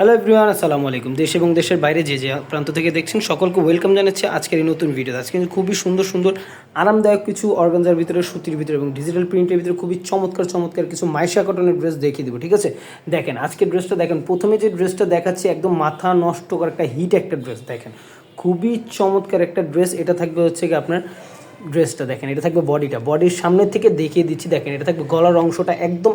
Hello everyone আসসালামু আলাইকুম। দেশ এবং দেশের বাইরে যে যে প্রান্ত থেকে দেখছেন, সকলকে ওয়েলকাম জানাচ্ছি আজকের এই নতুন ভিডিও আজকে কিন্তু খুবই সুন্দর সুন্দর, আরামদায়ক কিছু অর্গানজার ভিতরে, সুতির ভিতরে এবং ডিজিটাল প্রিন্টের ভিতরে খুবই চমৎকার চমৎকার কিছু মাইশা কটনের ড্রেস দেখিয়ে দেবো, ঠিক আছে? দেখেন, আজকের ড্রেসটা দেখেন, প্রথমে যে ড্রেসটা দেখাচ্ছি, একদম মাথা নষ্ট করা একটা হিট একটা ড্রেস দেখেন। খুবই চমৎকার একটা ড্রেস এটা থাকবে হচ্ছে কি আপনার ড্রেসটা দেখেন, এটা থাকবে বডিটা বডির সামনে থেকে দেখিয়ে দিচ্ছি, দেখেন, এটা থাকবে গলার অংশটা একদম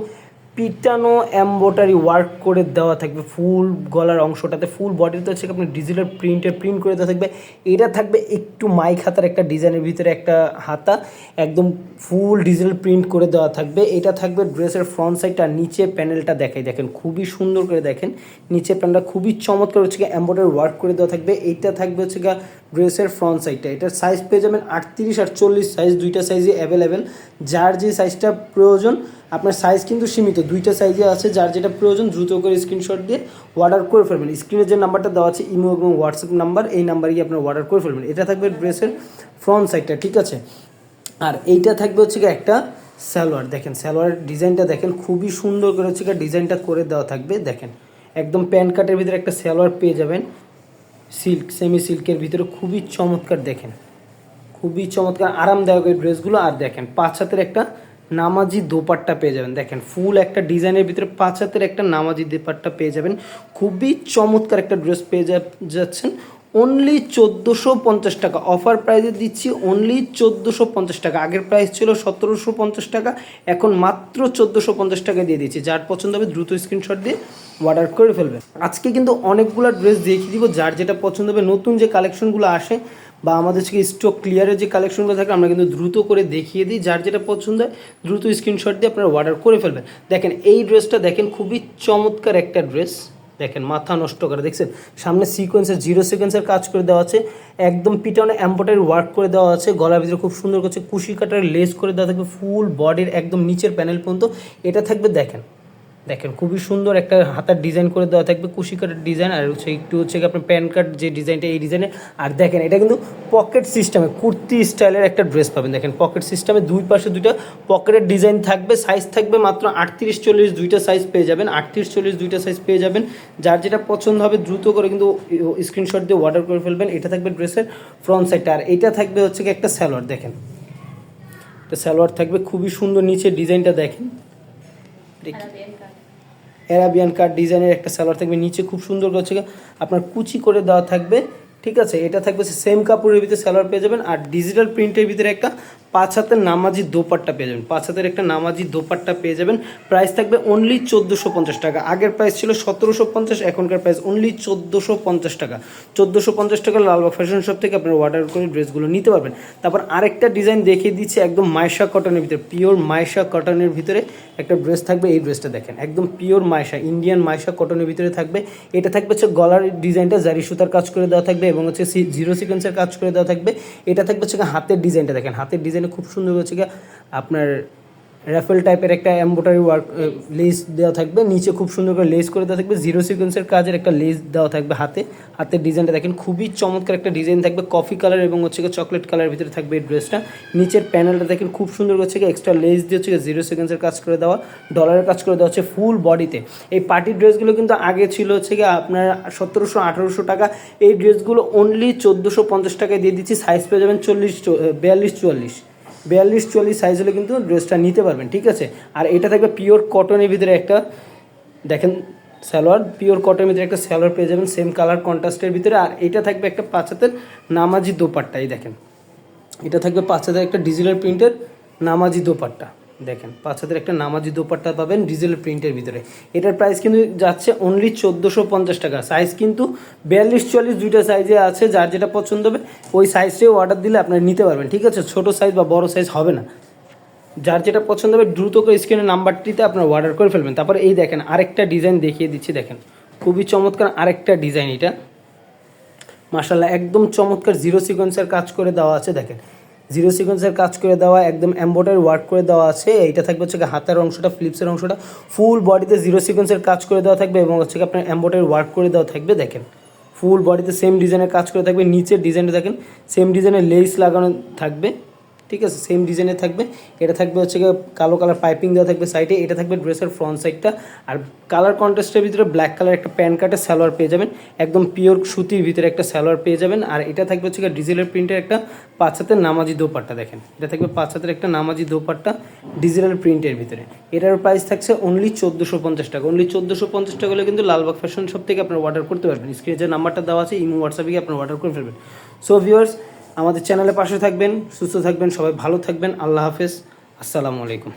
পিটানো এম্বোটারি ওয়ার্ক করে দেওয়া থাকবে, ফুল গলার অংশটাতে, ফুল বডিতে হচ্ছে আপনার ডিজিটাল প্রিন্টের প্রিন্ট করে দেওয়া থাকবে। এটা থাকবে একটু মাইক হাতার একটা ডিজাইনের ভিতরে একটা হাতা, একদম ফুল ডিজিটাল প্রিন্ট করে দেওয়া থাকবে। এটা থাকবে ড্রেসের ফ্রন্ট সাইডটা নিচে প্যানেলটা দেখাই। দেখেন, খুবই সুন্দর করে দেখেন। নিচে প্যানেলটা খুবই চমৎকার হচ্ছে গিয়ে ওয়ার্ক করে দেওয়া থাকবে। এইটা থাকবে হচ্ছে ড্রেসের ফ্রন্ট সাইডটা এটার সাইজ পেয়ে যাবেন আটত্রিশ আর চল্লিশ সাইজ দুইটা সাইজে অ্যাভেলেবেল যার যে সাইজটা প্রয়োজন, আপনার সাইজ কিন্তু সীমিত। দুইটা সাইজে আছে, যার যেটা প্রয়োজন, দ্রুত করে স্ক্রিনশট দিয়ে অর্ডার করে ফেলবেন। স্ক্রিনে যে নাম্বারটা দেওয়া আছে ইমো এবং হোয়াটসঅ্যাপ নাম্বার এই নাম্বারে গিয়ে আপনার অর্ডার করে ফেলবেন। এটা থাকবে ড্রেসের ফ্রন্ট সাইডটা ঠিক আছে? আর এইটা থাকবে হচ্ছে গিয়ে একটা সালোয়ার। দেখেন, সালোয়ারের ডিজাইনটা দেখেন, খুবই সুন্দর করে হচ্ছে ডিজাইনটা করে দেওয়া থাকবে। দেখেন, একদম প্যান কাটের ভিতরে একটা সালোয়ার পেয়ে যাবেন। সিল্ক সেমি সিল্কের ভিতরে খুবই চমৎকার দেখেন। খুবই চমৎকার, আরামদায়ক এই ড্রেসগুলো আর দেখেন, পাঁচ হাতের একটা নামাজি দোপাট্টা পেয়ে যাবেন। দেখেন ফুল একটা ডিজাইনের ভিতরে পাঁচ হাতের একটা নামাজি দোপাট্টা পেয়ে যাবেন। খুবই চমৎকার একটা ড্রেস পেয়ে যাচ্ছেন। অনলি চোদ্দোশো পঞ্চাশ টাকা। অফার প্রাইসে দিচ্ছি অনলি চোদ্দোশো পঞ্চাশ টাকা। আগের প্রাইস ছিল সতেরোশো পঞ্চাশ টাকা, এখন মাত্র চোদ্দোশো পঞ্চাশ টাকা দিয়ে দিচ্ছি যার পছন্দ হবে দ্রুত স্ক্রিনশট দিয়ে অর্ডার করে ফেলবেন আজকে কিন্তু অনেকগুলো ড্রেস দেখিয়ে দিব, যার যেটা পছন্দ হবে, নতুন যে কালেকশনগুলো আসে বা আমাদের থেকে স্টক ক্লিয়ারের যে কালেকশনগুলো থাকে, আমরা কিন্তু দ্রুত করে দেখিয়ে দিই। যার যেটা পছন্দ হয়, দ্রুত স্ক্রিনশট দিয়ে আপনারা অর্ডার করে ফেলবেন। দেখেন, এই ড্রেসটা দেখেন, খুবই চমৎকার একটা ড্রেস দেখেন, মাথা নষ্ট করে, দেখছেন? সামনে সিকোয়েন্সের জিরো সিকোয়েন্সের কাজ করে দেওয়া আছে। একদম পিটানো অ্যাম্পোটারি ওয়ার্ক করে দেওয়া আছে। গলার ভিতরে খুব সুন্দর করছে, কুশি কাটার লেস করে দেওয়া থাকবে ফুল বডির একদম নিচের প্যানেল পর্যন্ত। এটা থাকবে, দেখেন দেখেন, খুবই সুন্দর একটা হাতার ডিজাইন করে দেওয়া থাকবে কুশি কাটার ডিজাইন আর হচ্ছে একটু হচ্ছে কি আপনার প্যান কার্ড যে ডিজাইনটা এই ডিজাইনে আর দেখেন, এটা কিন্তু পকেট সিস্টেমে কুর্তি স্টাইলের একটা ড্রেস পাবেন। দেখেন পকেট সিস্টেমে দুই পাশে দুইটা পকেটের ডিজাইন থাকবে সাইজ থাকবে মাত্র আটত্রিশ চল্লিশ দুইটা সাইজ পেয়ে যাবেন, আটত্রিশ চল্লিশ দুইটা সাইজ পেয়ে যাবেন। যার যেটা পছন্দ হবে, দ্রুত করে কিন্তু স্ক্রিনশট দিয়ে অর্ডার করে ফেলবেন। এটা থাকবে ড্রেসের ফ্রন্ট সাইডটা আর এটা থাকবে হচ্ছে কি একটা স্যালোয়ার দেখেন। একটা স্যালোয়ার থাকবে, খুবই সুন্দর নিচে ডিজাইনটা দেখেন। দেখি। অ্যারাবিয়ান কাট ডিজাইনের একটা সালোয়ার থাকবে, নিচে খুব সুন্দর করে হচ্ছে আপনার কুচি করে দেওয়া থাকবে, ঠিক আছে? এটা থাকবে সেম কাপড়ের ভিতরে সালোয়ার পেয়ে যাবেন, আর ডিজিটাল প্রিন্টের ভিতরে একটা পাঁচ হাতের নামাজি দোপাট্টা পেয়ে যাবেন। পাঁচ হাতের একটা নামাজি দোপাট্টা পেয়ে যাবেন। প্রাইস থাকবে অনলি চোদ্দোশো পঞ্চাশ টাকা। আগের প্রাইস ছিল সতেরোশো পঞ্চাশ, এখনকার প্রাইস অনলি চোদ্দোশো পঞ্চাশ টাকা। চোদ্দোশো পঞ্চাশ টাকা লালবাগ ফ্যাশন শপ থেকে আপনারা অর্ডার করে ড্রেসগুলো নিতে পারবেন। তারপর আরেকটা ডিজাইন দেখিয়ে দিচ্ছি একদম মাইশা কটনের ভিতরে পিওর মাইশা কটনের ভিতরে একটা ড্রেস থাকবে। এই ড্রেসটা দেখেন, একদম পিওর মাইশা ইন্ডিয়ান মাইশা কটনের ভিতরে থাকবে। এটা থাকবে হচ্ছে গলার ডিজাইনটা জারি সুতার কাজ করে দেওয়া থাকবে এবং হচ্ছে জিরো সিকোয়েন্সের কাজ করে দেওয়া থাকবে। এটা থাকবে হচ্ছে হাতের ডিজাইনটা দেখেন, হাতের ডিজাইনে খুব সুন্দর হচ্ছে আপনার র্যাফেল টাইপের একটা এম্বোটারি ওয়ার্ক লেস দেওয়া থাকবে। নিচে খুব সুন্দর করে লেস করে দেওয়া থাকবে। জিরো সিকোয়েন্সের কাজের একটা লেস দেওয়া থাকবে হাতে। হাতের ডিজাইনটা দেখেন, খুবই চমৎকার একটা ডিজাইন থাকবে। কফি কালার এবং হচ্ছে গিয়ে চকলেট কালারের ভিতরে থাকবে এই ড্রেসটা নিচের প্যানেলটা দেখেন, খুব সুন্দর হচ্ছে গিয়ে এক্সট্রা লেস দিয়ে হচ্ছে জিরো সিকোয়েন্সের কাজ করে দেওয়া ডলারের কাজ করে দেওয়া হচ্ছে ফুল বডিতে এই পার্টি ড্রেসগুলো কিন্তু আগে ছিল হচ্ছে গিয়ে আপনার সতেরোশো, আঠারোশো টাকা। এই ড্রেসগুলো অনলি চোদ্দোশো পঞ্চাশ টাকায় দিয়ে দিচ্ছি। সাইজ পেয়ে যাবেন চল্লিশ বিয়াল্লিশ, চুয়াল্লিশ। বিয়াল্লিশ, চল্লিশ সাইজ হলে কিন্তু ড্রেসটা নিতে পারবেন, ঠিক আছে? আর এটা থাকবে পিওর কটনের ভিতরে একটা, দেখেন সালোয়ার পিওর কটনের ভিতরে একটা স্যালোয়ার পেয়ে যাবেন সেম কালার কন্ট্রাস্টের ভিতরে। আর এটা থাকবে একটা পাঁচ হাতের নামাজি দোপাট্টা এই দেখেন। এটা থাকবে পাঁচ হাতের একটা ডিজিটাল প্রিন্টের নামাজি দোপাট্টা। দেখেন, পাঁচ হাতের একটা নামাজি দোপাট্টা পাবেন ডিজেল প্রিন্টের ভিতরে। এটার প্রাইস কিন্তু যাচ্ছে অনলি চোদ্দোশো পঞ্চাশ টাকা। সাইজ কিন্তু বিয়াল্লিশ, চুয়াল্লিশ দুইটা সাইজে আছে, যার যেটা পছন্দ হবে, ওই সাইজটাও অর্ডার দিলে আপনারা নিতে পারবেন, ঠিক আছে? ছোটো সাইজ বা বড় সাইজ হবে না। যার যেটা পছন্দ হবে, দ্রুত করে স্ক্রিনের নাম্বারটিতে আপনারা অর্ডার করে ফেলবেন। তারপরে এই দেখেন, আরেকটা ডিজাইন দেখিয়ে দিচ্ছি, দেখেন। খুবই চমৎকার আরেকটা ডিজাইন এটা। মার্শাল্লাহ একদম চমৎকার জিরো সিকোয়েন্সের কাজ করে দেওয়া আছে, দেখেন। জিরো সিকোয়েন্সের কাজ করে দেওয়া, একদম এম্বয়ডারি ওয়ার্ক করে দেওয়া আছে। এইটা থাকবে হচ্ছে হাতের অংশটা ফ্লিপসের অংশটা। ফুল বডিতে জিরো সিকোয়েন্সের কাজ করে দেওয়া থাকবে এবং হচ্ছে আপনার এম্বয়ডারি ওয়ার্ক করে দেওয়া থাকবে, দেখেন। ফুল বডিতে সেম ডিজাইনের কাজ করে থাকবে, নিচের ডিজাইনটা দেখেন সেম ডিজাইনের লেস লাগানো থাকবে। ঠিক আছে সেম ডিজাইনে থাকবে। এটা থাকবে হচ্ছে কালো কালার পাইপিং দেওয়া থাকবে সাইডে এটা থাকবে ড্রেসের ফ্রন্ট সাইডটা আর কালার কন্ট্রাস্টের ভিতরে ব্ল্যাক কালার একটা প্যান্ট কার্টের সালোয়ার পেয়ে যাবেন। একদম পিওর সুতির ভিতরে একটা সালোয়ার পেয়ে যাবেন। আর এটা থাকবে হচ্ছে ডিজেলের প্রিন্টের একটা পাঁচ হাতের নামাজি দোপাট্টা, দেখেন। এটা থাকবে পাঁচ হাতের একটা নামাজি দোপাট্টা ডিজিটাল প্রিন্টের ভিতরে। এটার প্রাইস থাকছে অনলি চোদ্দোশো পঞ্চাশ টাকা। অনলি চোদ্দোশো পঞ্চাশ টাকা হলে কিন্তু লালবাগ ফ্যাশন শপ থেকে আপনার অর্ডার করতে পারবেন। স্ক্রিনে যে নাম্বারটা দেওয়া আছে, ইমো হোয়াটসঅ্যাপে গিয়ে আপনার অর্ডার করে ফেলবেন। সো ভিউয়ার্স আমাদের চ্যানেলের পাশে থাকবেন সুস্থ থাকবেন সবাই ভালো থাকবেন। আল্লাহ হাফেজ। আসসালামু আলাইকুম।